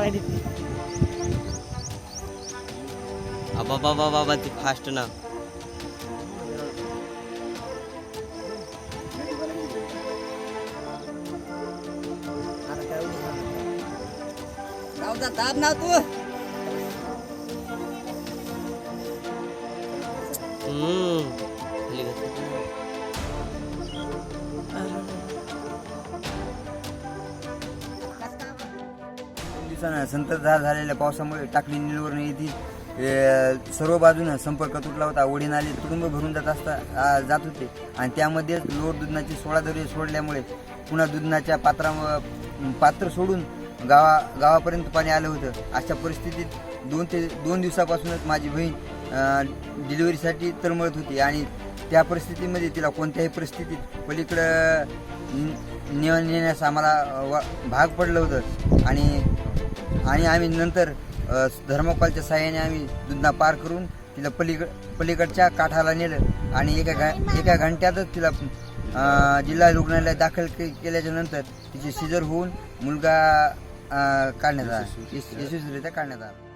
पाहिली. बाबा बाबा बाबा ती फास्ट ना. दाब ना तू. हम्म. खाली संततधार झालेल्या पावसामुळे टाकली निलवर्ण येथील सर्व बाजूनं संपर्क तुटला होता. ओढी नाले तुडुंब भरून जात असता जात होते. आणि त्यामध्येच लोड दुधनाची सोळा दरे सोडल्यामुळे पुन्हा दुधनाच्या पात्रा पात्र सोडून गावा गावापर्यंत पाणी आलं होतं. अशा परिस्थितीत दोन ते दोन दिवसापासूनच माझी बहीण डिलिव्हरीसाठी तळमळत होती. आणि त्या परिस्थितीमध्ये तिला कोणत्याही परिस्थितीत पलीकडं नेण्यास आम्हाला वा- भाग पडलं होतं. आणि आणि आम्ही नंतर धर्मपालच्या साह्याने आम्ही दुधना पार करून तिला पलीकड पलीकडच्या काठाला नेलं. आणि एका घ एका घंट्यातच तिला जिल्हा रुग्णालयात दाखल के केल्याच्यानंतर तिचे सिजर होऊन मुलगा काढण्यात आला. यश- यशस्वीरित्या काढण्यात आला.